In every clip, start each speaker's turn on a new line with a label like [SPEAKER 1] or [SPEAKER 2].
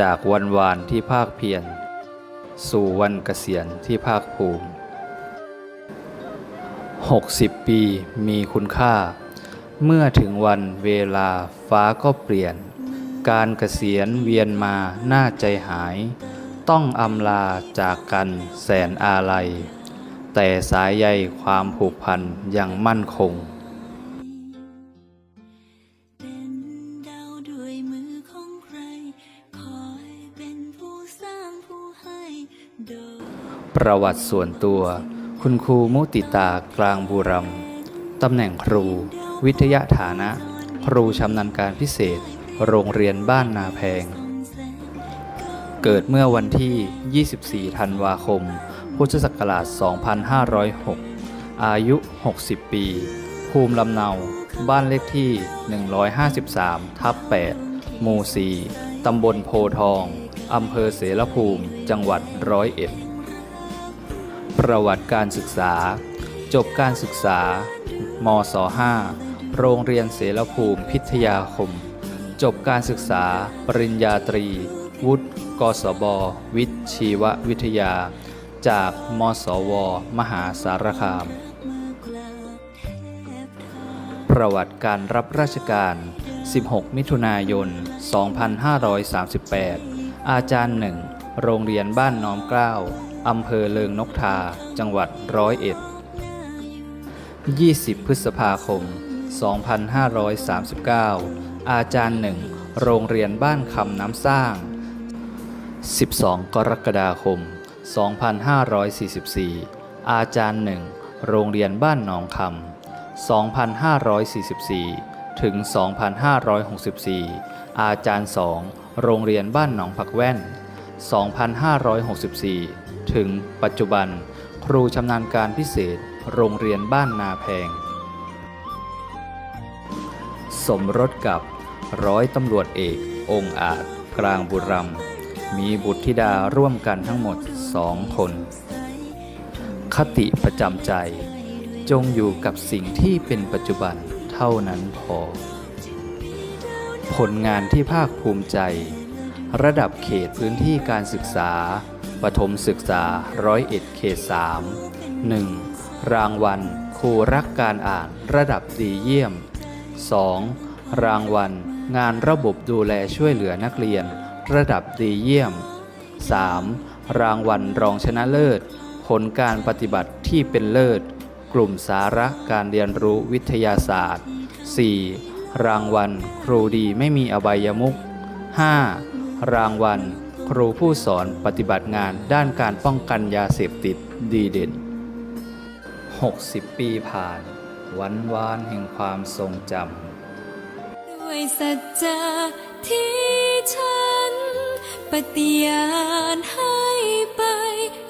[SPEAKER 1] จากวันวานที่ภาคเพียร สู่วันเกษียณที่ภาคภูมิ 60 ปีมีคุณค่า เมื่อถึงวันเวลาฟ้าก็เปลี่ยน การเกษียณเวียนมาหน่าใจหาย ต้องอำลาจากกันแสนอาลัย แต่สายใยความผูกพันยังมั่นคง
[SPEAKER 2] ประ
[SPEAKER 1] วัติส่วนตัว คุณครูมุติตากลางบุรัมตำแหน่งครู วิทยาฐานะ ครูชำนาญการพิเศษ โรงเรียนบ้านนาแพง เกิดเมื่อวันที่ 24 ธันวาคม พุทธศักราช 2506 อายุ 60 ปี ภูมิลำเนา บ้านเลขที่ 153 ทับ 8 หมู่ 4 ตำบลโพทอง อำเภอเสรภูมิ จังหวัดร้อยเอ็ด ประวัติการศึกษา จบการศึกษา มศ5โรงเรียนเสรภูมิพิทยาคม จบการศึกษา ปริญญาตรี วุฒิกศบ วิทย์ชีววิทยา จากมสวมหาสารคาม ประวัติการรับราชการ 16 มิถุนายน 2538 อาจารย์หนึ่ง โรงเรียนบ้านน้อมเกล้าอำเภอเลิงนกทา จังหวัดร้อยเอ็ด 20 พฤษภาคม 2539 อาจารย์หนึ่ง โรงเรียนบ้านคำน้ำสร้าง 12 กรกฎาคม 2544 อาจารย์หนึ่ง โรงเรียนบ้านหนองคำ2544 ถึง 2564 อาจารย์สองโรงเรียนบ้านหนองผักแว่น 2564 ถึงปัจจุบัน ครูชำนาญการพิเศษ โรงเรียนบ้านนาแพง สมรสกับร้อยตำรวจเอกองอาจกลางบุรัมมีบุตรธิดาร่วมกันทั้งหมดสองคน คติประจำใจ จงอยู่กับสิ่งที่เป็นปัจจุบัน เท่านั้นพอ ผลงานที่ภาคภูมิใจ ระดับเขตพื้นที่การศึกษา ปฐมศึกษาร้อยเอ็ดเขตสามหนึ่งรางวัลครูรักการอ่านระดับดีเยี่ยม 2. รางวัล งานระบบดูแลช่วยเหลือนักเรียน ระดับดีเยี่ยม 3. รางวัลรองชนะเลิศ ผลการปฏิบัติที่เป็นเลิศ กลุ่มสาระการเรียนรู้วิทยาศาสตร์ 4. รางวัล ครูดีไม่มีอบายมุข 5. รางวัล ครูผู้สอนปฏิบัติงานด้านการป้องกันยาเสพติดดีเด่น 60 ปีผ่าน วันวานแห่งความทรงจำ
[SPEAKER 2] ด้วยสัจจะที่ฉันปฏิญาณให้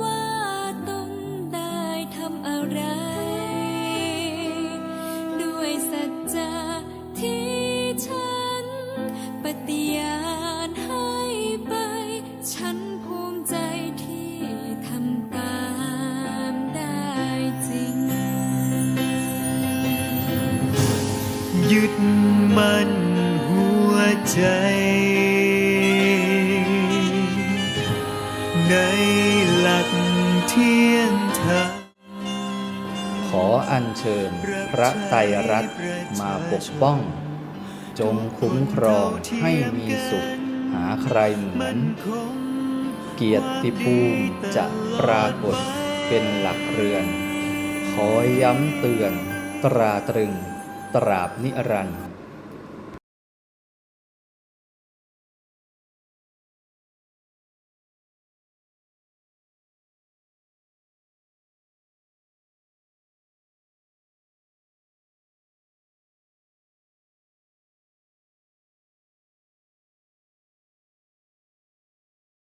[SPEAKER 2] ว่าตนได้ทำอะไร ด้วยสัจจะที่ฉัน ปฏิญาณให้ไป ฉันภูมิใจที่ทำตามได้จริง
[SPEAKER 3] ยึดมั่นหัวใจ ในหลักเที่ยงธรรม
[SPEAKER 1] ขออัญเชิญพระไตรรัตน์มาปกป้อง จงคุ้มครองให้มีสุขหาใครเหมือน เกียรติภูมิจะปรากฏเป็นหลักเรือน ขอย้ำเตือนตราตรึง ตราบนิรันดร์